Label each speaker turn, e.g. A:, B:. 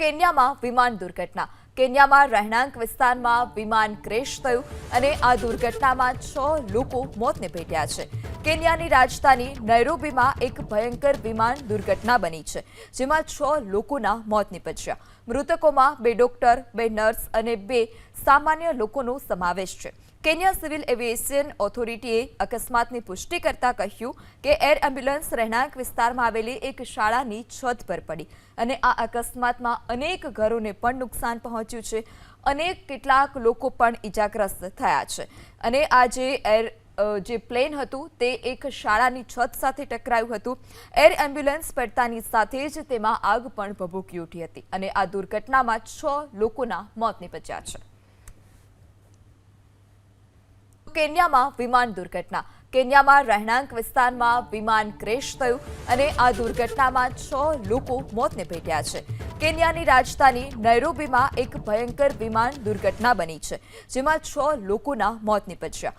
A: કેન્યામાં વિમાન દુર્ઘટના. કેન્યામાં રહેણાંક વિસ્તારમાં વિમાન ક્રેશ થયું અને આ દુર્ઘટનામાં છ લોકો મોતને ભેટ્યા છે. કેન્યાની રાજધાની નૈરોબીમાં એક ભયંકર વિમાન દુર્ઘટના બની છે, જેમાં છ લોકોના મોત નીપજ્યા. મૃતકોમાં બે ડોક્ટર, બે નર્સ અને બે સામાન્ય લોકોનો સમાવેશ છે. કેન્યા સિવિલ એવિએશન ઓથોરિટીએ અકસ્માતની પુષ્ટિ કરતા કહ્યું કે એર એમ્બ્યુલન્સ રહેણાંક વિસ્તારમાં આવેલી એક શાળાની છત પર પડી અને આ અકસ્માતમાં અનેક ઘરોને પણ નુકસાન પહોંચ્યું છે અનેક કેટલાક લોકો પણ ઇજાગ્રસ્ત થયા છે. અને આ જે એર જે પ્લેન હતું તે એક શાળાની છત સાથે ટકરાયું હતું. એર એમ્બ્યુલન્સ પડતાની સાથે જ તેમાં આગ પણ ભભૂકી ઉઠી હતી અને આ દુર્ઘટનામાં છ લોકોના મોત નીપજ્યા છે. કેન્યામાં વિમાન દુર્ઘટના. કેન્યામાં રહેણાંક વિસ્તારમાં વિમાન ક્રેશ થયું અને આ દુર્ઘટનામાં છ લોકો મોતને ભેટ્યા છે. કેન્યાની રાજધાની નૈરોબીમાં એક ભયંકર વિમાન દુર્ઘટના બની છે, જેમાં છ લોકોના મોત નીપજ્યા.